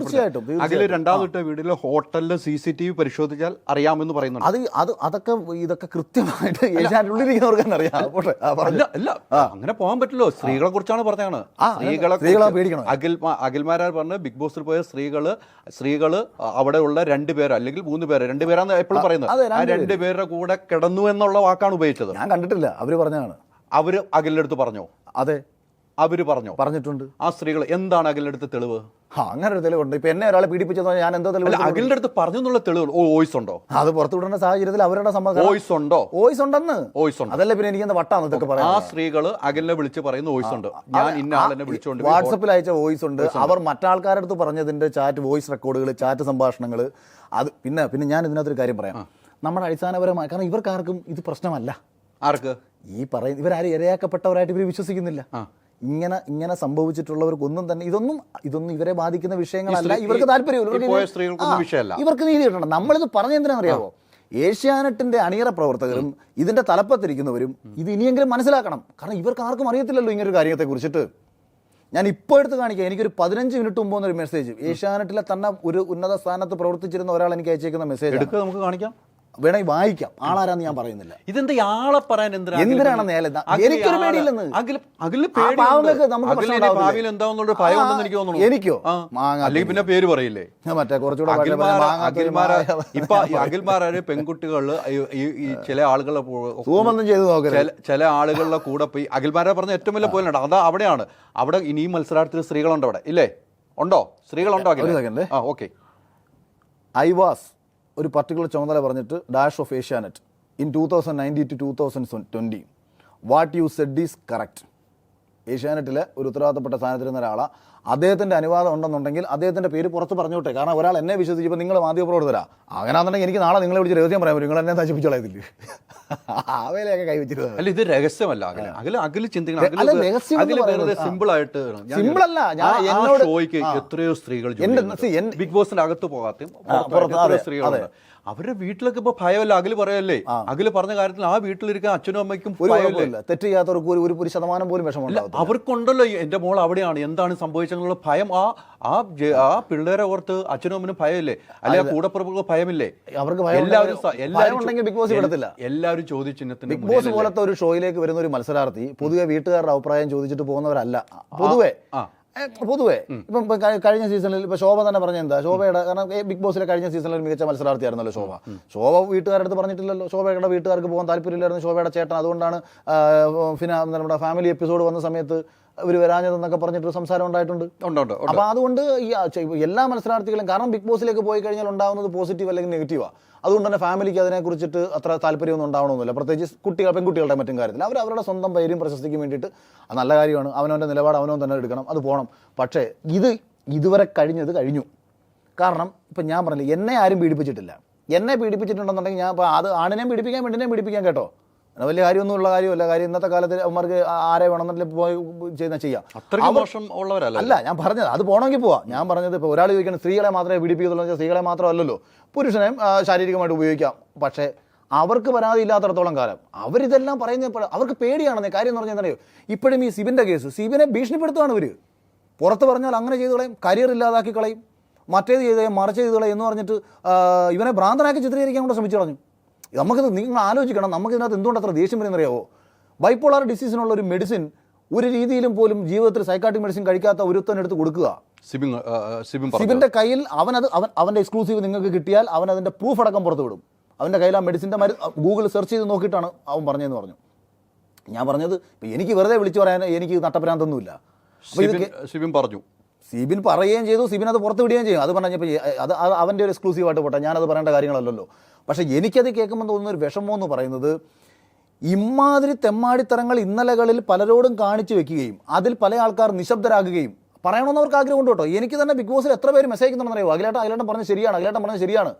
തീർച്ചയായിട്ടും അതിൽ. രണ്ടാമത്തെ വീട്ടിലെ ഹോട്ടലിലെ സി സി ടി വി പരിശോധിച്ചാൽ അറിയാമെന്ന് പറയുന്നുണ്ട്. അത് അത് അതൊക്കെ ഇതൊക്കെ കൃത്യമായിട്ട് ഏഷ്യാനുള്ളിരിക്കുന്നവർക്ക് തന്നെ അറിയാം അല്ല അല്ല. അങ്ങനെ പോകാൻ പറ്റില്ലോ. സ്ത്രീകളെ കുറിച്ചാണ് പറഞ്ഞാണ് സ്ത്രീകളെ പേടിക്കണം. അഖിൽ അഖിൽമാരാർ പറഞ്ഞ് ബിഗ് ബോസിൽ പോയ സ്ത്രീകൾ സ്ത്രീകൾ അവിടെ ഉള്ള രണ്ട് പേര് അല്ലെങ്കിൽ മൂന്ന് പേര് രണ്ട് പേരാന്ന് എപ്പോഴും പറയുന്നത്. ആ രണ്ട് രണ്ട് പേരുടെ കൂടെ കിടന്നു എന്നുള്ള വാക്കാണ് ഉപയോഗിച്ചത്. ഞാൻ കണ്ടിട്ടില്ല. അവർ പറഞ്ഞാണ് അവർ അഖിലിന്റെ അടുത്ത് പറഞ്ഞോ. അതെ. അവർ പറഞ്ഞു? പറഞ്ഞിട്ടുണ്ട്. ആ സ്ത്രീകൾ എന്താണ് അഖിലിന്റെ അടുത്ത് തെളിവ്? ആ അങ്ങനെ ഒരു തെളിവുണ്ട്. ഇപ്പൊ എന്നെ ഒരാളെ പീഡിപ്പിച്ചെന്ന് ഞാൻ എന്തോ തെളിവ് അഖിലിന്റെ അടുത്ത് പറഞ്ഞു എന്നുള്ള തെളിവ് വോയിസ് ഉണ്ടോ? അത് പുറത്തുവിടേണ്ട സാഹചര്യത്തിൽ അവരുടെ സമ്മതം. വോയിസ് ഉണ്ടോ? വോയിസ് ഉണ്ടെന്ന്. വോയിസ് ഉണ്ട്? അതല്ല പിന്നെ എനിക്ക് എന്താ വട്ടാന്ന് ഇതൊക്കെ ആ സ്ത്രീകൾ അഖിലിനെ വിളിച്ച് പറയുന്ന വോയിസ് ഉണ്ട്. ഞാൻ ഇന്ന ആളെന്നെ വിളിച്ചുകൊണ്ട് വാട്സപ്പിൽ അയച്ച വോയിസ് ഉണ്ട്. അവർ മറ്റാൾക്കാരുടെ അടുത്ത് പറഞ്ഞതിന്റെ ചാറ്റ് വോയിസ് റെക്കോർഡുകൾ ചാറ്റ് സംഭാഷണങ്ങൾ അത് പിന്നെ പിന്നെ ഞാൻ ഇതിനകത്തൊരു കാര്യം പറയാം. നമ്മുടെ അടിസ്ഥാനപരമായ കാരണം ഇവർക്കാർക്കും ഇത് പ്രശ്നമല്ല. ആർക്ക്? ഈ പറയുന്ന ഇവരാരും ഇരയാക്കപ്പെട്ടവരായിട്ട് ഇവർ വിശ്വസിക്കുന്നില്ല. ഇങ്ങനെ ഇങ്ങനെ സംഭവിച്ചിട്ടുള്ളവർക്കൊന്നും തന്നെ ഇതൊന്നും ഇതൊന്നും ഇവരെ ബാധിക്കുന്ന വിഷയങ്ങളല്ല. ഇവർക്ക് താല്പര്യമില്ല. ഇവർക്ക് നീതി കിട്ടണം. നമ്മളിത് പറഞ്ഞ എന്തിനാണെന്നറിയാമോ ഏഷ്യാനെറ്റിന്റെ അണിയറ പ്രവർത്തകരും ഇതിന്റെ തലപ്പത്തിരിക്കുന്നവരും ഇത് ഇനിയെങ്കിലും മനസ്സിലാക്കണം. കാരണം ഇവർക്ക് ആർക്കും അറിയത്തില്ലല്ലോ ഇങ്ങനൊരു കാര്യത്തെ കുറിച്ചിട്ട് ഞാൻ ഇപ്പോൾ എടുത്ത് കാണിക്കാം. എനിക്കൊരു പതിനഞ്ച് മിനിറ്റ് മുമ്പ് ഒരു മെസ്സേജ് ഏഷ്യാനെറ്റിലെ തന്നെ ഒരു ഉന്നത സ്ഥാനത്ത് പ്രവർത്തിച്ചിരുന്ന ഒരാൾ എനിക്ക് അയച്ചേക്കുന്ന മെസ്സേജ് നമുക്ക് കാണിക്കാം. വേണമെങ്കിൽ വായിക്കാം. ആളാരാന്ന് ഞാൻ പറയുന്നില്ല. ഇതെന്താ ആളെ പറയാൻ എന്തിനാണെന്ന്? എനിക്കൊരു പേടിയില്ലെന്ന്. എനിക്ക് അല്ലെങ്കിൽ പിന്നെ പേര് പറയില്ലേ? ഞാൻ മറ്റേ കുറച്ചുകൂടെ ഭാഷ അഖിൽമാര പറഞ്ഞാൽ മാങ്ങാത്തൊരു അഖിൽമാര മായ- ഈ പെൺകുട്ടികൾ ഈ- ചില ആളുകളെ സൂമൊന്നും ചെയ്ത് നോക്കരുത്. ചില ആളുകളുടെ കൂടെ പോയി അഖിൽമാരെ പറഞ്ഞ ഏറ്റവും വലിയ പോയിന്റ് അതാ അവിടെയാണ്. അവിടെ ഇനിയും മത്സരാർത്ഥികൾ സ്ത്രീകളുണ്ടോ അവിടെ. ഇല്ലേ? ഉണ്ടോ? സ്ത്രീകളുണ്ടോ ഓക്കെ ഐ വാസ്. ഒരു പർട്ടിക്കുലർ ചുമതല പറഞ്ഞിട്ട് dash of Asianet in two thousand ninety two two thousand twenty what you said is correct ഏഷ്യാനെറ്റിലെ ഒരു ഉത്തരവാദിത്തപ്പെട്ട സ്ഥാനത്തിരുന്ന ഒരാളാ. അദ്ദേഹത്തിന്റെ അനുവാദം ഉണ്ടെന്നുണ്ടെങ്കിൽ അദ്ദേഹത്തിന്റെ പേര് പുറത്ത് പറഞ്ഞോട്ടെ. കാരണം ഒരാൾ എന്നെ വിശ്വസിച്ചപ്പോൾ നിങ്ങൾ മാധ്യമപ്രവർത്തകരാ അങ്ങനെയാണെന്നുണ്ടെങ്കിൽ എനിക്ക് നാളെ നിങ്ങളെ വിളിച്ച് രഹസ്യം പറയാൻ നിങ്ങൾ എന്നെ നശിപ്പിച്ചോളാതില്ല ആ വേലയൊക്കെ കൈവച്ചിരുന്നത് അല്ല ഇത് രഹസ്യമല്ല. വെറുതെ പറയുന്നത് ആ. സിമ്പിൾ അല്ല, ഞാൻ എന്നോട് എത്രയോ സ്ത്രീകൾ ബിഗ് ബോസിന്റെ അകത്ത് പോകാത്ത സ്ത്രീകൾ സ്ത്രീകളുണ്ട്. അവരുടെ വീട്ടിലൊക്കെ ഇപ്പൊ ഭയമല്ല? അകൽ പറയല്ലേ? അകൽ പറഞ്ഞ കാര്യത്തിൽ ആ വീട്ടിലിരിക്കാൻ അച്ഛനും അമ്മയ്ക്കും തെറ്റ് ചെയ്യാത്തവർക്ക് ഒരു ഒരു- ശതമാനം പോലും വിഷമം അവർക്കുണ്ടല്ലോ എന്റെ മോൾ അവിടെയാണ്. എന്താണ് സംഭവിച്ചെന്നുള്ള ഭയം ആ ആ ആ പിള്ളേരെ ഓർത്ത് അച്ഛനും അമ്മനും ഭയമില്ലേ? അല്ലെ കൂടപ്പുറപ്പുള്ള ഭയമില്ലേ? അവർക്ക് എല്ലാവരും ഉണ്ടെങ്കിൽ ബിഗ് ബോസ് വിടത്തില്ല. എല്ലാവരും ചോദിച്ചിഹ്നത്തിന് ബിഗ് ബോസ് പോലത്തെ ഒരു ഷോയിലേക്ക് വരുന്ന ഒരു മത്സരാർത്ഥി പൊതുവെ വീട്ടുകാരുടെ അഭിപ്രായം ചോദിച്ചിട്ട് പോകുന്നവരല്ല. പൊതുവെ. പൊതുവേ. ഇപ്പം കഴിഞ്ഞ സീസണിൽ ഇപ്പൊ ശോഭ തന്നെ പറഞ്ഞ എന്താ? ശോഭയുടെ കാരണം ബിഗ് ബോസിലെ കഴിഞ്ഞ സീസണിൽ ഒരു മികച്ച മത്സരാർത്ഥിയായിരുന്നല്ലോ ശോഭ. ശോഭ വീട്ടുകാരുടെ അടുത്ത് പറഞ്ഞിട്ടില്ലല്ലോ. ശോഭയുടെ വീട്ടുകാർക്ക് പോകാൻ താല്പര്യമില്ലായിരുന്നു ശോഭയുടെ ചേട്ടൻ. അതുകൊണ്ടാണ് ആ, പിന്നെ നമ്മുടെ ഫാമിലി എപ്പിസോഡ് വന്ന സമയത്ത് ഇവർ വരാഞ്ഞതെന്നൊക്കെ പറഞ്ഞിട്ട് സംസാരം ഉണ്ടായിട്ടുണ്ട്. ഉണ്ട് ഉണ്ട് ഉണ്ട്. അപ്പൊ അതുകൊണ്ട് ഈ എല്ലാ മത്സരാർത്ഥികളും കാരണം ബിഗ് ബോസിലേക്ക് പോയി കഴിഞ്ഞാൽ ഉണ്ടാവുന്നത് പോസിറ്റീവ് അല്ലെങ്കിൽ നെഗറ്റീവാ അതുകൊണ്ട് തന്നെ ഫാമിലിക്ക് അതിനെക്കുറിച്ചിട്ട് അത്ര താല്പര്യമൊന്നും ഉണ്ടാവണമെന്നില്ല. പ്രത്യേകിച്ച് കുട്ടികൾ പെൺകുട്ടികളുടെ മറ്റും കാര്യത്തിൽ. അവർ അവരുടെ സ്വന്തം പേരും പ്രശസ്തിക്കും വേണ്ടിയിട്ട് അത് നല്ല കാര്യമാണ്. അവനവന്റെ നിലപാട് അവനവൻ തന്നെ എടുക്കണം. അത് പോകണം പക്ഷേ ഇത് ഇതുവരെ കഴിഞ്ഞത് കഴിഞ്ഞു. കാരണം ഇപ്പം ഞാൻ പറഞ്ഞില്ല എന്നെ ആരും പീഡിപ്പിച്ചിട്ടില്ല. എന്നെ പീഡിപ്പിച്ചിട്ടുണ്ടെന്നുണ്ടെങ്കിൽ ഞാൻ ഇപ്പോൾ അത് ആണിനെയും പീഡിപ്പിക്കാം പെണ്ണിനെയും പീഡിപ്പിക്കാം കേട്ടോ. അത് വലിയ കാര്യമൊന്നും ഉള്ള കാര്യമല്ല. കാര്യം ഇന്നത്തെ കാലത്ത് അവന്മാർക്ക് ആരെ വേണമെന്നില്ല പോയി ചെയ്യുന്ന ചെയ്യാം. മോശം ഉള്ളവരല്ല അല്ല ഞാൻ പറഞ്ഞത് അത് പോകണമെങ്കിൽ പോവാം. ഞാൻ പറഞ്ഞത് ഇപ്പോൾ ഒരാൾ ചോദിക്കുന്നത് സ്ത്രീകളെ മാത്രമേ പിടിപ്പിക്കുന്നുള്ളൂ വെച്ചാൽ സ്ത്രീകളെ മാത്രമല്ലല്ലോ. പുരുഷനെയും ശാരീരികമായിട്ട് ഉപയോഗിക്കാം. പക്ഷേ അവർക്ക് പരാതി ഇല്ലാത്തടത്തോളം കാലം അവരിതെല്ലാം പറയുന്ന അവർക്ക് പേടിയാണെന്ന്. കാര്യം എന്ന് പറഞ്ഞാൽ എന്തറിയോ ഇപ്പോഴും ഈ സിബിന്റെ കേസ് സിബിനെ ഭീഷണിപ്പെടുത്തുകയാണ് ഇവർ പുറത്ത് പറഞ്ഞാൽ അങ്ങനെ ചെയ്തു കളയും കരിയർ ഇല്ലാതാക്കി കളയും മറ്റേത് ചെയ്ത് മറിച്ച് ചെയ്ത് കളയും എന്ന് പറഞ്ഞിട്ട് ഇവനെ ഭ്രാന്തനാക്കി ചിത്രീകരിക്കാൻ കൂടെ ശ്രമിച്ചു കളഞ്ഞു. നമുക്കിത് നിങ്ങൾ ആലോചിക്കണം. നമുക്ക് ഇതിനകത്ത് എന്തുകൊണ്ട് അത്ര ദേഷ്യം വരുന്നറിയാവോ? ബൈപ്പോളാർ ഡിസീസിനുള്ള ഒരു മെഡിസിൻ ഒരു രീതിയിലും പോലും ജീവിതത്തിൽ സൈക്കാട്രിക് മെഡിസിൻ കഴിക്കാത്ത ഒരുത്തനെടുത്ത് കൊടുക്കുക. സിബിന്റെ കയ്യിൽ അവനത് അവൻ അവന്റെ എക്സ്ക്ലൂസീവ് നിങ്ങൾക്ക് കിട്ടിയാൽ അവൻ അതിന്റെ പ്രൂഫ് അടക്കം പുറത്തു വിടും. അവന്റെ കയ്യിൽ ആ മെഡിസിന്റെ മരു ഗൂഗിൾ സെർച്ച് ചെയ്ത് നോക്കിയിട്ടാണ് അവൻ പറഞ്ഞതെന്ന് പറഞ്ഞു. ഞാൻ പറഞ്ഞത് എനിക്ക് വെറുതെ വിളിച്ചു പറയാൻ എനിക്ക് നട്ടപ്രാന്തൊന്നുമില്ല സിബിൻ സിബിൻ പറഞ്ഞു. സിബിൻ പറയുകയും ചെയ്തു സിബിൻ അത് പുറത്ത് വിടുകയും ചെയ്യും അത് പറഞ്ഞപ്പോൾ അത് അവന്റെ ഒരു എക്സ്ക്ലൂസീവ് ആയിട്ട് പോട്ടെ. ഞാനത് പറയേണ്ട കാര്യങ്ങളല്ലല്ലോ. പക്ഷേ എനിക്കത് കേൾക്കുമ്പോൾ തോന്നുന്ന ഒരു വിഷമം എന്ന് പറയുന്നത് ഇമാതിരി തെമ്മാടിത്തരങ്ങൾ ഇന്നലകളിൽ പലരോടും കാണിച്ചു വെക്കുകയും അതിൽ പല ആൾക്കാർ നിശബ്ദരാകുകയും പറയണമെന്ന് അവർക്ക് ആഗ്രഹമുണ്ട് കേട്ടോ. എനിക്ക് തന്നെ ബിഗ് ബോസിൽ എത്ര പേര് മെസ്സേജ് അയക്കുന്നുണ്ടെന്ന് അറിയോ അഖിലേട്ടൻ അഖിലേട്ടൻ പറഞ്ഞത് ശരിയാണ് അഖിലേട്ടൻ പറഞ്ഞത് ശരിയാണ്.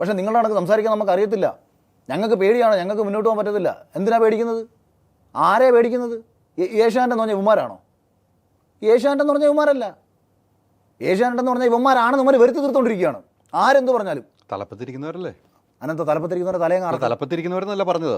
പക്ഷേ നിങ്ങളുടെ കണക്ക് സംസാരിക്കാൻ നമുക്ക് അറിയത്തില്ല. ഞങ്ങൾക്ക് പേടിയാണ് ഞങ്ങൾക്ക് മുന്നോട്ട് പോകാൻ പറ്റത്തില്ല. എന്തിനാണ് പേടിക്കുന്നത്? ആരെയാണ് പേടിക്കുന്നത്? ഏഷ്യാന്റെ എന്ന് പറഞ്ഞ ഇവന്മാരാണോ? ഏഷ്യാനെറ്റ് എന്ന് പറഞ്ഞ ഇവന്മാരല്ല. ഏഷ്യാനെറ്റ് എന്ന് പറഞ്ഞ ഇവന്മാരാണെന്ന് ഇവർ വരുത്തി തീർത്തുകൊണ്ടിരിക്കുകയാണ് ആരെന്ത് പറഞ്ഞാലും. തലപ്പത്തിരിക്കുന്നവരല്ലേ? അനന്ത തലപ്പത്തിരിക്കുന്നവരുടെ തലയും കറക്റ്റ് തലപ്പത്തിരിക്കുന്നവരെന്നല്ല പറഞ്ഞത്?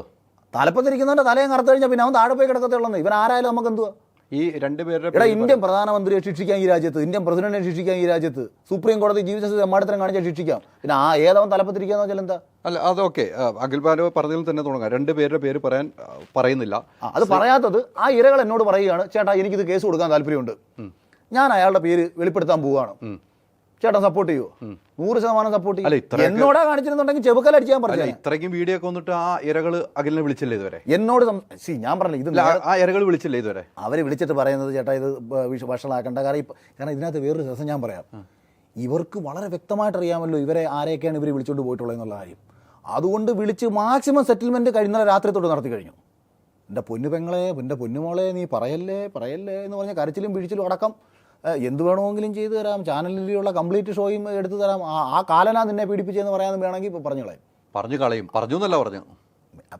തലപ്പത്തിരിക്കുന്നവന്റെ തലയും കറുത്ത് കഴിഞ്ഞാൽ പിന്നെ അവൻ താഴെ പോയി കിടക്കത്തുള്ളൂ ഇവൻ ആരായാലും നമുക്ക് എന്തുവാ ഈ രണ്ടുപേരുടെ എടാ ഇന്ത്യൻ പ്രധാനമന്ത്രിയെ ശിക്ഷിക്കാം ഈ രാജ്യത്ത്. ഇന്ത്യൻ പ്രസിഡന്റിനെ ശിക്ഷിക്കാം ഈ രാജ്യത്ത്. സുപ്രീം കോടതി ജീവിത തെമ്മാടിത്തരം കാണിച്ചാൽ ശിക്ഷിക്കാം. പിന്നെ ആ ഏതവൻ തലപ്പത്തിരിക്കാന്ന് വെച്ചാൽ എന്താ? അല്ല അതൊക്കെ അഖിൽ ബാലോ പറഞ്ഞതിൽ തന്നെ തുടങ്ങാം. രണ്ട് പേരുടെ പേര് പറയാൻ പറയുന്നില്ല. അത് പറയാത്തത് ആ ഇരകൾ എന്നോട് പറയുകയാണ് ചേട്ടാ എനിക്കിത് കേസ് കൊടുക്കാൻ താല്പര്യമുണ്ട്. ഞാൻ അയാളുടെ പേര് വെളിപ്പെടുത്താൻ പോവുകയാണ്. ചേട്ടാ സപ്പോർട്ട് ചെയ്യുമോ നൂറ് ശതമാനം സപ്പോർട്ട് ചെയ്യും? എന്നോടാ കാണിച്ചിരുന്നുണ്ടെങ്കിൽ ചെബുക്കലടിച്ചാൻ അടിക്കാൻ പറഞ്ഞു ഇത്രയ്ക്കും വീഡിയോ ഒക്കെ വന്നിട്ട് ആ ഇരകൾ അഖിലിനെ വിളിച്ചില്ലേ ഇതുവരെ? എന്നോട് സി ഞാൻ പറഞ്ഞില്ല ഇത് ആ- ഇരകൾ വിളിച്ചില്ലേ ഇതുവരെ? അവർ വിളിച്ചിട്ട് പറയുന്നത് ചേട്ടാ ഇത് ഭക്ഷണമാക്കണ്ട കാരണം കാരണം ഇതിനകത്ത് വേറൊരു രസം ഞാൻ പറയാം. ഇവർക്ക് വളരെ വ്യക്തമായിട്ട് അറിയാമല്ലോ ഇവരെ ആരെയൊക്കെയാണ് ഇവർ വിളിച്ചുകൊണ്ട് പോയിട്ടുള്ളത് എന്നുള്ള കാര്യം. അതുകൊണ്ട് വിളിച്ച് മാക്സിമം സെറ്റിൽമെന്റ് കഴിഞ്ഞ രാത്രി തൊട്ട് നടത്തി കഴിഞ്ഞു. എന്റെ പൊന്നു പെങ്ങളെ എന്റെ പൊന്നുമോളെ നീ പറയല്ലേ പറയല്ലേ എന്ന് പറഞ്ഞ കരച്ചിലും പിഴിച്ചിലും അടക്കം എന്ത് വേണമെങ്കിലും ചെയ്തു തരാം. ചാനലിലുള്ള കംപ്ലീറ്റ് ഷോയും എടുത്തു തരാം. ആ കാലനാ നിന്നെ പീഡിപ്പിച്ചെന്ന് പറയാമെന്ന് വേണമെങ്കിൽ ഇപ്പോൾ പറഞ്ഞു കളയും പറഞ്ഞു കളയും. പറഞ്ഞു എന്നല്ല പറഞ്ഞു.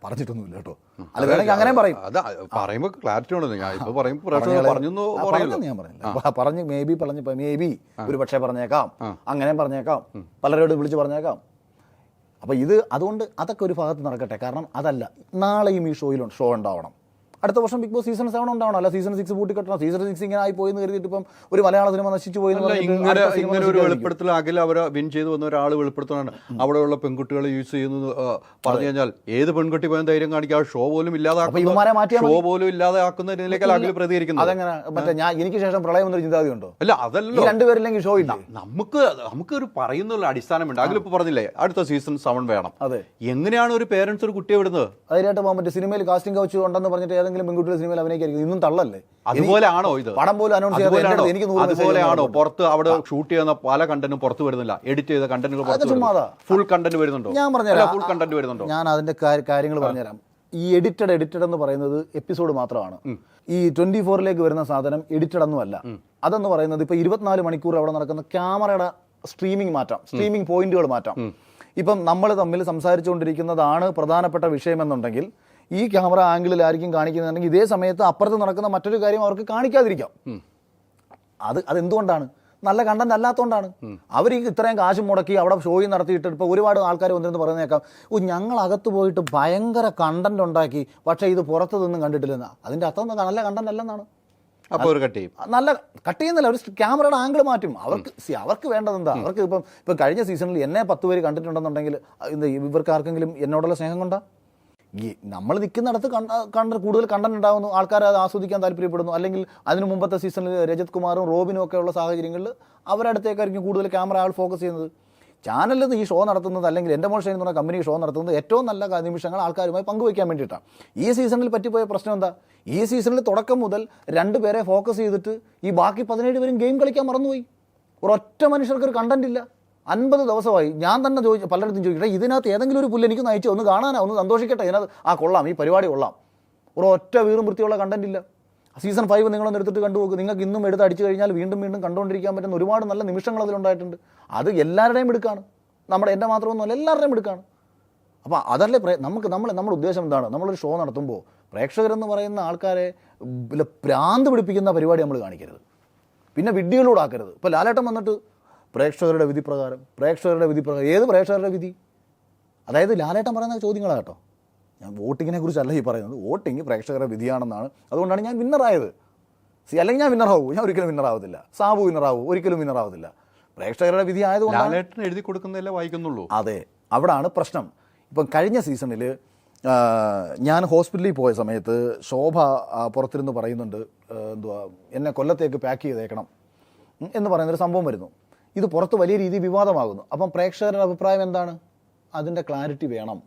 പറഞ്ഞിട്ടൊന്നുമില്ല കേട്ടോ. അല്ല വേണമെങ്കിൽ അങ്ങനെ പറയും. അത് പറയുമ്പോ ക്ലാരിറ്റി ഉണ്ട് ഞാൻ ഇപ്പൊ പറയും പ്രേക്ഷകർ പറഞ്ഞാലേ- പറഞ്ഞു ഞാൻ പറഞ്ഞില്ല. പറഞ്ഞു മേ ബി പറഞ്ഞ മേ ബി ഒരു പക്ഷേ പറഞ്ഞേക്കാം. അങ്ങനെ പറഞ്ഞേക്കാം. പലരോട് വിളിച്ച് പറഞ്ഞേക്കാം. അപ്പോൾ ഇത് അതുകൊണ്ട് അതൊക്കെ ഒരു ഭാഗത്ത് നടക്കട്ടെ. കാരണം അതല്ല നാളെയും ഈ ഷോയിൽ ഷോ ഉണ്ടാവണം. അടുത്ത വർഷം ബിഗ് ബോസ് സീസൺ സെവൻ ഉണ്ടാവണം. അല്ല സീസൺ സിക്സ് പൂട്ടിക്കെട്ടണം. സീസൺ സിക്സ് ഇങ്ങനെ ആയി പോയി എന്ന് കരുതിയിട്ട് ഇപ്പം ഒരു മലയാള സിനിമ നശിച്ചു പോയി ഇങ്ങനെ ഇങ്ങനെ ഒരു. വെളിപ്പെടുത്തൽ അകലെ അവരെ വിൻ ചെയ്ത് വന്ന ഒരാൾ വെളിപ്പെടുത്തണം അവിടെയുള്ള പെൺകുട്ടികളെ യൂസ് ചെയ്യുന്നു പറഞ്ഞു കഴിഞ്ഞാൽ ഏത് പെൺകുട്ടി പോയാൽ ധൈര്യം കാണിക്കുക ഷോ പോലും ഇല്ലാതെ ഷോ പോലും ഇല്ലാതെ ആക്കുന്ന രീതിയിലേക്ക് പ്രതികരിക്കുന്നു അതെങ്ങനെ? മറ്റേ ഞാൻ എനിക്ക് ശേഷം പ്രളയം എന്നൊരു ചിന്താഗതി ഉണ്ടോ അല്ല അതല്ല. രണ്ടുപേരില്ലെങ്കിൽ ഷോ ഇല്ല. നമുക്ക് നമുക്ക് ഒരു പറയുന്നുള്ള അടിസ്ഥാനമുണ്ട്. അഖിൽ ഇപ്പൊ പറഞ്ഞില്ലേ അടുത്ത സീസൺ സെവൻ വേണം. അതെ. എങ്ങനെയാണ് ഒരു പേരൻസ് ഒരു കുട്ടിയെ വിടുന്നത്? അതിനായിട്ട് പോകാൻ പറ്റും. സിനിമയിൽ കാസ്റ്റിംഗ് കൗച്ച് ഉണ്ടെന്ന് പറഞ്ഞിട്ട് ഏതെങ്കിലും പെൺകുട്ടിയുടെ സിനിമയിൽ അഭിനയിക്കായിരിക്കും ഇന്നും തള്ളല്ലേ? അതുപോലെ ആണോ ഇത്? പടം പോലും അനൗൺസ് ചെയ്യാതെ? എനിക്ക് അതുപോലെയാണോ? വരുന്നുണ്ട്. പുറത്ത് അവിടെ ഷൂട്ട് ചെയ്യുന്ന പല കണ്ടന്റും പുറത്ത് വരുന്നില്ല. എഡിറ്റ് ചെയ്ത കണ്ടന്റുകൾ ഫുൾ കണ്ടന്റ് വരുന്നുണ്ടോ? ഞാൻ പറഞ്ഞുതരാം. ഫുൾ കണ്ടന്റ് വരുന്നുണ്ടോ? ഞാൻ അതിന്റെ കാര്യങ്ങൾ പറഞ്ഞുതരാം. ഈ എഡിറ്റഡ് എഡിറ്റഡ് എന്ന് പറയുന്നത് എപ്പിസോഡ് മാത്രമാണ്. ഈ ട്വന്റി ഫോറിലേക്ക് വരുന്ന സാധനം എഡിറ്റഡ് ഒന്നും അല്ല. അതെന്ന് പറയുന്നത് ഇപ്പൊ ഇരുപത്തിനാല് മണിക്കൂർ അവിടെ നടക്കുന്ന ക്യാമറയുടെ സ്ട്രീമിംഗ് മാറ്റാം സ്ട്രീമിംഗ് പോയിന്റുകൾ മാറ്റാം. ഇപ്പം നമ്മൾ തമ്മിൽ സംസാരിച്ചുകൊണ്ടിരിക്കുന്നതാണ് പ്രധാനപ്പെട്ട വിഷയമെന്നുണ്ടെങ്കിൽ ഈ ക്യാമറ ആംഗിളിലായിരിക്കും കാണിക്കുന്നുണ്ടെങ്കിൽ ഇതേ സമയത്ത് അപ്പുറത്ത് നടക്കുന്ന മറ്റൊരു കാര്യം അവർക്ക് കാണിക്കാതിരിക്കാം. അത് അതെന്തുകൊണ്ടാണ്? നല്ല കണ്ടന്റ് അല്ലാത്തതുകൊണ്ടാണ്. അവർ ഈ ഇത്രയും കാശ് മുടക്കി അവിടെ ഷോയും നടത്തിയിട്ട് ഇപ്പോൾ ഒരുപാട് ആൾക്കാർ വന്നിരുന്ന് പറയുന്നേക്കാം ഓ ഞങ്ങൾ അകത്ത് പോയിട്ട് ഭയങ്കര കണ്ടന്റ് ഉണ്ടാക്കി പക്ഷേ ഇത് പുറത്തു നിന്നും കണ്ടിട്ടില്ലെന്നാ. അതിന്റെ അർത്ഥം? നല്ല കണ്ടന്റ് അല്ലെന്നാണ്. അപ്പോൾ ഒരു കട്ട് ചെയ്യും. നല്ല കട്ട് ചെയ്യുന്നില്ല. ഒരു ക്യാമറയുടെ ആംഗിൾ മാറ്റും. അവർക്ക് സി അവർക്ക് വേണ്ടത് എന്താ? അവർക്ക് ഇപ്പം ഇപ്പം കഴിഞ്ഞ സീസണിൽ എന്നെ പത്ത് പേര് കണ്ടിട്ടുണ്ടെന്നുണ്ടെങ്കിൽ ഇവർക്ക് ആർക്കെങ്കിലും എന്നോടുള്ള സ്നേഹം കൊണ്ടാ? ഈ നമ്മൾ നിൽക്കുന്നിടത്ത് കണ്ട കണ്ട കൂടുതൽ കണ്ടന്റ് ഉണ്ടാകുന്നു ആൾക്കാർ അത് ആസ്വദിക്കാൻ താല്പര്യപ്പെടുന്നു. അല്ലെങ്കിൽ അതിന് മുമ്പത്തെ സീസണിൽ രജത് കുമാറും റോബിനും ഒക്കെ ഉള്ള സാഹചര്യങ്ങളിൽ അവരടുത്തേക്കായിരിക്കും കൂടുതൽ ക്യാമറ ആൾ ഫോക്കസ് ചെയ്യുന്നത്. ചാനലിൽ ഈ ഷോ നടത്തുന്നത് അല്ലെങ്കിൽ എന്റെ മോഷൻ ഷൈൻ എന്ന് കമ്പനി ഷോ നടത്തുന്നത് ഏറ്റവും നല്ല നിമിഷങ്ങൾ ആൾക്കാരുമായി പങ്കുവയ്ക്കാൻ വേണ്ടിയിട്ടാണ്. ഈ സീസണിൽ പറ്റിപ്പോയ പ്രശ്നം എന്താ? ഈ സീസണിൽ തുടക്കം മുതൽ രണ്ട് പേരെ ഫോക്കസ് ചെയ്തിട്ട് ഈ ബാക്കി പതിനേഴ് പേരും ഗെയിം കളിക്കാൻ മറന്നുപോയി. ഒരൊറ്റ മനുഷ്യർക്ക് ഒരു കണ്ടന്റ് ഇല്ല. അൻപത് ദിവസമായി ഞാൻ തന്നെ ചോദിച്ചു പലയിടത്തും ചോദിക്കട്ടെ ഇതിനകത്ത് ഏതെങ്കിലും ഒരു പുല്ല് എനിക്ക് നയിച്ചു ഒന്ന് കാണാനാ ഒന്ന് സന്തോഷിക്കട്ടെ ഇതിനകത്ത് ആ കൊള്ളാം ഈ പരിപാടി കൊള്ളാം. ഒരു ഒറ്റ വീറും വൃത്തിയുള്ള കണ്ടന്റ് ഇല്ല. സീസൺ ഫൈവ് നിങ്ങളൊന്ന് എടുത്തിട്ട് കണ്ടു നോക്ക്. നിങ്ങൾക്ക് ഇന്നും എടുത്ത് അടിച്ചു കഴിഞ്ഞാൽ വീണ്ടും വീണ്ടും കണ്ടുകൊണ്ടിരിക്കാൻ പറ്റുന്ന ഒരുപാട് നല്ല നിമിഷങ്ങൾ അതിലുണ്ടായിട്ടുണ്ട് അത് എല്ലാവരുടെയും എടുക്കാണ് നമ്മുടെ എന്റെ മാത്രമൊന്നുമല്ല എല്ലാവരുടെയും എടുക്കാണ് അപ്പോൾ അതല്ലേ നമുക്ക് നമ്മൾ നമ്മുടെ ഉദ്ദേശം എന്താണ്? നമ്മളൊരു ഷോ നടത്തുമ്പോൾ പ്രേക്ഷകരെന്ന് പറയുന്ന ആൾക്കാരെ ഭ്രാന്ത് പിടിപ്പിക്കുന്ന പരിപാടി നമ്മൾ കാണിക്കരുത്. പിന്നെ വിഡ്ഢികളോട് ആക്കരുത്. ഇപ്പോൾ ലാലേട്ടൻ വന്നിട്ട് പ്രേക്ഷകരുടെ വിധി പ്രകാരം പ്രേക്ഷകരുടെ വിധി പ്രകാരം ഏത് പ്രേക്ഷകരുടെ വിധി? അതായത് ലാലേട്ടൻ പറയുന്ന ചോദ്യങ്ങളാണ് കേട്ടോ. ഞാൻ വോട്ടിങ്ങിനെ കുറിച്ചല്ല ഈ പറയുന്നത്. വോട്ടിങ് പ്രേക്ഷകരുടെ വിധിയാണെന്നാണ്. അതുകൊണ്ടാണ് ഞാൻ വിന്നറായത്. സി അല്ലെങ്കിൽ ഞാൻ വിന്നറാവൂ. ഞാൻ ഒരിക്കലും വിന്നറാവത്തില്ല. സാബു വിന്നറാവൂ. ഒരിക്കലും വിന്നറാവത്തില്ല. പ്രേക്ഷകരുടെ വിധി ആയതുകൊണ്ട് എഴുതി കൊടുക്കുന്നതല്ലേ വായിക്കുന്നുള്ളൂ. അതെ. അവിടാണ് പ്രശ്നം. ഇപ്പം കഴിഞ്ഞ സീസണിൽ ഞാൻ ഹോസ്പിറ്റലിൽ പോയ സമയത്ത് ശോഭ പുറത്തിരുന്ന് പറയുന്നുണ്ട് എന്തുവാ എന്നെ കൊല്ലത്തേക്ക് പാക്ക് ചെയ്തേക്കണം എന്ന് പറയുന്നൊരു സംഭവം വരുന്നു. ഇത് പുറത്ത് വലിയ രീതിയിൽ വിവാദമാകുന്നു. അപ്പം പ്രേക്ഷകരുടെ അഭിപ്രായം എന്താണ്? അതിന്റെ ക്ലാരിറ്റി വേണം.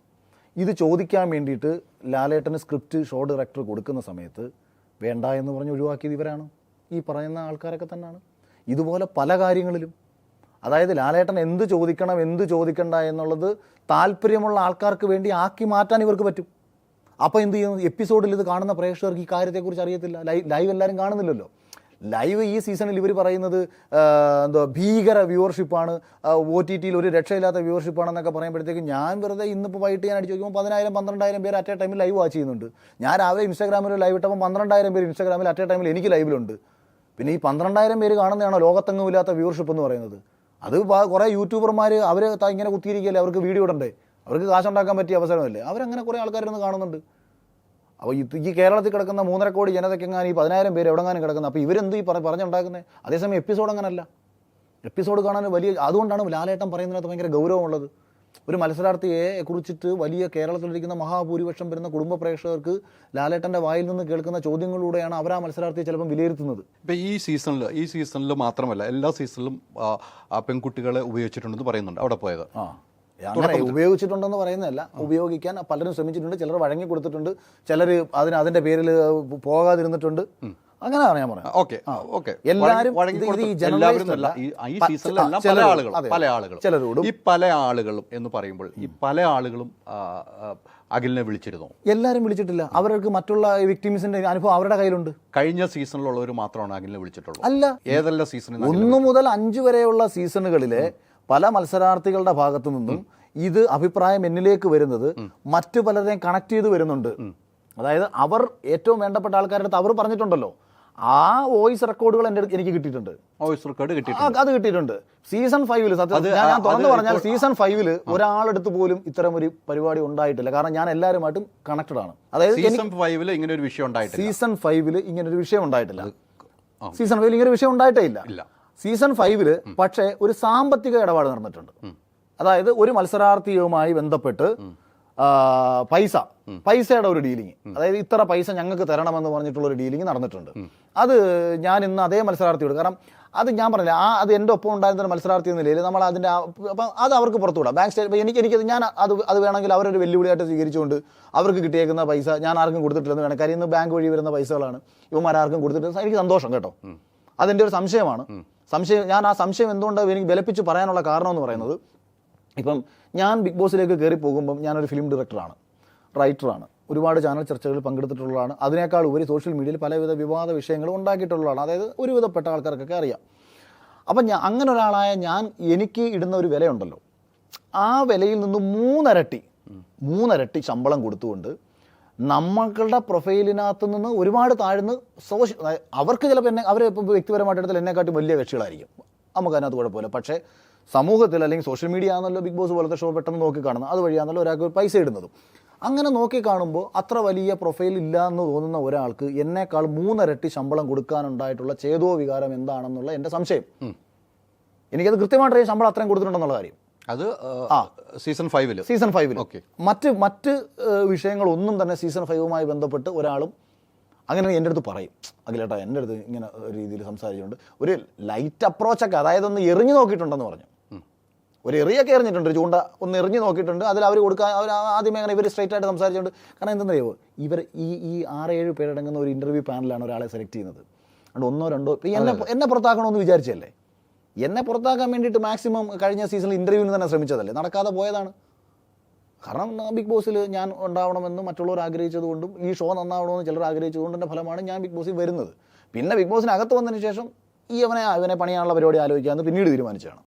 ഇത് ചോദിക്കാൻ വേണ്ടിയിട്ട് ലാലേട്ടന് സ്ക്രിപ്റ്റ് ഷോ ഡയറക്ടർ കൊടുക്കുന്ന സമയത്ത് വേണ്ട എന്ന് പറഞ്ഞ് ഒഴിവാക്കിയത് ഇവരാണ്. ഈ പറയുന്ന ആൾക്കാരൊക്കെ തന്നെയാണ്. ഇതുപോലെ പല കാര്യങ്ങളിലും. അതായത് ലാലേട്ടൻ എന്ത് ചോദിക്കണം എന്ത് ചോദിക്കണ്ട എന്നുള്ളത് താല്പര്യമുള്ള ആൾക്കാർക്ക് വേണ്ടി ആക്കി മാറ്റാൻ ഇവർക്ക് പറ്റും. അപ്പോൾ എന്ത് ചെയ്യുന്നു? എപ്പിസോഡിൽ ഇത് കാണുന്ന പ്രേക്ഷകർക്ക് ഈ കാര്യത്തെക്കുറിച്ച് അറിയത്തില്ല. ലൈവ് ലൈവ് എല്ലാവരും കാണുന്നില്ലല്ലോ. ലൈവ് ഈ സീസണിൽ ഇവർ പറയുന്നത് എന്തോ ഭീകര വ്യൂവർഷിപ്പാണ് ഒ ടി ടിയിൽ ഒരു രക്ഷയില്ലാത്ത വ്യൂവർഷിപ്പാണെന്നൊക്കെ പറയുമ്പോഴത്തേക്ക് ഞാൻ വെറുതെ ഇന്നിപ്പോൾ വൈകിട്ട് ഞാൻ അടിച്ച് നോക്കുമ്പോൾ പതിനായിരം പന്ത്രണ്ടായിരം പേര് അറ്റ് എ ടൈമിൽ ലൈവ് വാച്ച് ചെയ്യുന്നുണ്ട്. ഞാൻ രാവിലെ ഇൻസ്റ്റാഗ്രാമിൽ ലൈവ് ഇട്ടപ്പോൾ പന്ത്രണ്ടായിരം പേര് ഇൻസ്റ്റാഗ്രാമിൽ അറ്റ് എ ടൈമിൽ എനിക്ക് ലൈവിലുണ്ട് പിന്നെ ഈ പന്ത്രണ്ടായിരം പേര് കാണുന്നതാണോ ലോകത്തെങ്ങുമില്ലാത്ത വ്യൂവർഷിപ്പ് എന്ന് പറയുന്നത്? അത് കുറേ യൂട്യൂബർമാർ അവർ ഇങ്ങനെ കുത്തിയിരിക്കുകയല്ലേ അവർക്ക് വീഡിയോ ഇടണ്ടേ? അവർക്ക് കാശുണ്ടാക്കാൻ പറ്റിയ അവസരമല്ലേ? അവരങ്ങനെ കുറേ ആൾക്കാരിന്ന് കാണുന്നുണ്ട്. അപ്പോൾ ഇത് ഈ കേരളത്തിൽ കിടക്കുന്ന മൂന്നര കോടി ജനതയ്ക്കെങ്ങാനും ഈ പതിനായിരം പേര് എവിടെങ്ങാനും കിടക്കുന്നത് അപ്പോൾ ഇവരെന്ത് ഈ പറഞ്ഞ് പറഞ്ഞുണ്ടാക്കുന്നത് അതേസമയം എപ്പിസോഡ് അങ്ങനല്ല. എപ്പിസോഡ് കാണാൻ വലിയ അതുകൊണ്ടാണ് ലാലേട്ടൻ പറയുന്നതിനകത്ത് ഭയങ്കര ഗൗരവമുള്ളത്. ഒരു മത്സരാർത്ഥിയെ കുറിച്ചിട്ട് വലിയ കേരളത്തിലിരിക്കുന്ന മഹാഭൂരിപക്ഷം വരുന്ന കുടുംബ പ്രേക്ഷകർക്ക് ലാലേട്ടന്റെ വായിൽ നിന്ന് കേൾക്കുന്ന ചോദ്യങ്ങളിലൂടെയാണ് അവർ ആ മത്സരാർത്ഥിയെ ചിലപ്പം വിലയിരുത്തുന്നത്. ഇപ്പം ഈ സീസണിൽ ഈ സീസണിൽ മാത്രമല്ല എല്ലാ സീസണിലും പെൺകുട്ടികളെ ഉപയോഗിച്ചിട്ടുണ്ടെന്ന് പറയുന്നുണ്ട്. അവിടെ പോയത്. ഉപയോഗിച്ചിട്ടുണ്ടെന്ന് പറയുന്നതല്ല. ഉപയോഗിക്കാൻ പലരും ശ്രമിച്ചിട്ടുണ്ട്. ചിലർ വഴങ്ങി കൊടുത്തിട്ടുണ്ട്. ചിലർ അതിന് അതിന്റെ പേരിൽ പോകാതിരുന്നിട്ടുണ്ട്. അങ്ങനെ ഞാൻ പറയാം. ഓക്കെ. ഓക്കെ. എല്ലാവരും ഈ സീസണിലെല്ലാം പല ആളുകളും പല ആളുകളും. ഈ പല ആളുകളും എന്ന് പറയുമ്പോൾ ഈ പല ആളുകളും അഖിലിനെ വിളിച്ചിരുന്നു? എല്ലാരും വിളിച്ചിട്ടില്ല. അവർക്ക് മറ്റുള്ള വിക്ടിമിസിന്റെ അനുഭവം അവരുടെ കയ്യിലുണ്ട്. കഴിഞ്ഞ സീസണിലുള്ളവർ മാത്രമാണ് അഖിലിനെ വിളിച്ചിട്ടുള്ളത് അല്ല. ഏതെല്ലാം സീസണിൽ ഒന്ന് മുതൽ അഞ്ച് വരെയുള്ള സീസണുകളിലെ പല മത്സരാർത്ഥികളുടെ ഭാഗത്തു നിന്നും ഇത് അഭിപ്രായം എന്നിലേക്ക് വരുന്നത് മറ്റു പലരെയും കണക്ട് ചെയ്ത് വരുന്നുണ്ട്. അതായത് അവർ ഏറ്റവും വേണ്ടപ്പെട്ട ആൾക്കാരുടെ അടുത്ത് അവർ പറഞ്ഞിട്ടുണ്ടല്ലോ. ആ വോയിസ് റെക്കോർഡുകൾ എന്റെ എനിക്ക് കിട്ടിയിട്ടുണ്ട്. വോയിസ് റെക്കോർഡ് കിട്ടിയിട്ടുണ്ട്. അത് കിട്ടിയിട്ടുണ്ട്. സീസൺ ഫൈവിൽ സത്യം ഞാൻ തുറന്നു പറഞ്ഞാൽ സീസൺ ഫൈവിൽ ഒരാളെടുത്ത് പോലും ഇത്തരം ഒരു പരിപാടി ഉണ്ടായിട്ടില്ല. കാരണം ഞാൻ എല്ലാവരുമായിട്ടും കണക്റ്റഡ് ആണ്. അതായത് സീസൺ ഫൈവിൽ ഇങ്ങനെ ഒരു വിഷയം ഉണ്ടായിട്ടില്ല. സീസൺ ഫൈവിൽ ഇങ്ങനെ ഒരു വിഷയം ഉണ്ടായിട്ടില്ല. സീസൺ ഫൈവിൽ ഇങ്ങനെ ഒരു വിഷയം ഉണ്ടായിട്ടേ ഇല്ല. സീസൺ ഫൈവിൽ പക്ഷേ ഒരു സാമ്പത്തിക ഇടപാട് നടന്നിട്ടുണ്ട്. അതായത് ഒരു മത്സരാർത്ഥിയുമായി ബന്ധപ്പെട്ട് പൈസ പൈസയുടെ ഒരു ഡീലിംഗ് അതായത് ഇത്ര പൈസ ഞങ്ങൾക്ക് തരണമെന്ന് പറഞ്ഞിട്ടുള്ള ഒരു ഡീലിംഗ് നടന്നിട്ടുണ്ട്. അത് ഞാൻ ഇന്ന് അതേ മത്സരാർത്ഥിയോട് കാരണം അത് ഞാൻ പറഞ്ഞില്ല ആ അത് എന്റെ ഒപ്പം ഉണ്ടായിരുന്ന ഒരു മത്സരാർത്ഥി എന്ന നിലയിൽ നമ്മൾ അതിന്റെ അപ്പം അത് അവർക്ക് പുറത്തുവിടാം. ബാങ്ക് സ്റ്റേറ്റ് എനിക്ക് എനിക്കത് ഞാൻ അത് അത് വേണമെങ്കിൽ അവരൊരു വെല്ലുവിളിയായിട്ട് സ്വീകരിച്ചുകൊണ്ട് അവർക്ക് കിട്ടിയേക്കുന്ന പൈസ ഞാൻ ആർക്കും കൊടുത്തിട്ടില്ലെന്ന് വേണം. കാര്യം ഇന്ന് ബാങ്ക് വഴി വരുന്ന പൈസകളാണ് ഇവന്മാരാർക്കും കൊടുത്തിട്ടില്ല എനിക്ക് സന്തോഷം കേട്ടോ. അതെന്റെ ഒരു സംശയമാണ്. സംശയം ഞാൻ ആ സംശയം എന്തുകൊണ്ട് എനിക്ക് വിലപ്പിച്ച് പറയാനുള്ള കാരണം എന്ന് പറയുന്നത് ഇപ്പം ഞാൻ ബിഗ് ബോസിലേക്ക് കയറി പോകുമ്പം ഞാനൊരു ഫിലിം ഡയറക്ടറാണ് റൈറ്ററാണ് ഒരുപാട് ചാനൽ ചർച്ചകളിൽ പങ്കെടുത്തിട്ടുള്ളതാണ്. അതിനേക്കാൾ ഉപരി സോഷ്യൽ മീഡിയയിൽ പലവിധ വിവാദ വിഷയങ്ങൾ ഉണ്ടാക്കിയിട്ടുള്ളതാണ്. അതായത് ഒരുവിധപ്പെട്ട ആൾക്കാർക്കൊക്കെ അറിയാം. അപ്പം ഞാൻ അങ്ങനെ ഒരാളായ ഞാൻ എനിക്ക് ഇടുന്ന ഒരു വിലയുണ്ടല്ലോ. ആ വിലയിൽ നിന്ന് മൂന്നരട്ടി മൂന്നരട്ടി ശമ്പളം കൊടുത്തുകൊണ്ട് നമ്മളുടെ പ്രൊഫൈലിനകത്ത് നിന്ന് ഒരുപാട് താഴ്ന്ന് സോഷ്യൽ അവർക്ക് ചിലപ്പോൾ എന്നെ അവർ ഇപ്പോൾ വ്യക്തിപരമായിട്ട് എടുത്താൽ എന്നെക്കാട്ടി വലിയ കക്ഷികളായിരിക്കും നമുക്ക് അതിനകത്ത് കുഴപ്പമില്ല. പക്ഷേ സമൂഹത്തിൽ അല്ലെങ്കിൽ സോഷ്യൽ മീഡിയ ആണല്ലോ ബിഗ് ബോസ് പോലത്തെ ഷോ പെട്ടെന്ന് നോക്കി കാണുന്നത്. അതുവഴിയാണല്ലോ ഒരാൾക്ക് പൈസ ഇടുന്നതും. അങ്ങനെ നോക്കി കാണുമ്പോൾ അത്ര വലിയ പ്രൊഫൈൽ ഇല്ല എന്ന് തോന്നുന്ന ഒരാൾക്ക് എന്നേക്കാൾ മൂന്നരട്ടി ശമ്പളം കൊടുക്കാനുണ്ടായിട്ടുള്ള ചേതോ വികാരം എന്താണെന്നുള്ള എന്റെ സംശയം. എനിക്കത് കൃത്യമായിട്ട് ശമ്പളം അത്രയും കൊടുത്തിട്ടുണ്ടെന്നുള്ള കാര്യം. അത് ആ. സീസൺ ഫൈവിൽ സീസൺ ഫൈവിൽ ഓക്കെ മറ്റ് മറ്റ് വിഷയങ്ങളൊന്നും തന്നെ സീസൺ ഫൈവുമായി ബന്ധപ്പെട്ട് ഒരാളും അങ്ങനെ എന്റെ അടുത്ത് പറയും. അഖിലേട്ടാ എന്റെ അടുത്ത് ഇങ്ങനെ ഒരു രീതിയിൽ സംസാരിച്ചുകൊണ്ട് ഒരു ലൈറ്റ് അപ്രോച്ചൊക്കെ അതായത് ഒന്ന് എറിഞ്ഞു നോക്കിയിട്ടുണ്ടെന്ന് പറഞ്ഞു. ഒരു എറിയൊക്കെ എറിഞ്ഞിട്ടുണ്ട് ചൂണ്ട ഒന്ന് എറിഞ്ഞു നോക്കിയിട്ടുണ്ട്. അതിൽ അവർ കൊടുക്കാൻ അവർ ആദ്യമേ അങ്ങനെ ഇവർ സ്ട്രൈറ്റ് ആയിട്ട് സംസാരിച്ചുകൊണ്ട് കാരണം എന്തെന്നറിയോ ഇവർ ഈ ഈ ആറ് ഏഴ് പേരടങ്ങുന്ന ഒരു ഇന്റർവ്യൂ പാനലാണ് ഒരാളെ സെലക്ട് ചെയ്യുന്നത്. അതുകൊണ്ട് ഒന്നോ രണ്ടോ എന്നെ എന്നെ പുറത്താക്കണമെന്ന് വിചാരിച്ചല്ലേ എന്നെ പുറത്താക്കാൻ വേണ്ടിയിട്ട് മാക്സിമം കഴിഞ്ഞ സീസണിൽ ഇന്റർവ്യൂവിന് തന്നെ ശ്രമിച്ചതല്ലേ? നടക്കാതെ പോയതാണ്. കാരണം ബിഗ് ബോസിൽ ഞാൻ ഉണ്ടാവണമെന്നും മറ്റുള്ളവർ ആഗ്രഹിച്ചതുകൊണ്ടും ഈ ഷോ നന്നാവണമെന്ന് ചിലർ ആഗ്രഹിച്ചതുകൊണ്ടിന്റെ ഫലമാണ് ഞാൻ ബിഗ് ബോസിൽ വരുന്നത്. പിന്നെ ബിഗ് ബോസിനകത്ത് വന്നതിന് ശേഷം ഈ അവനെ അവനെ പണിയാനുള്ള പരിപാടി ആലോചിക്കാമെന്ന് പിന്നീട് തീരുമാനിച്ചതാണ്.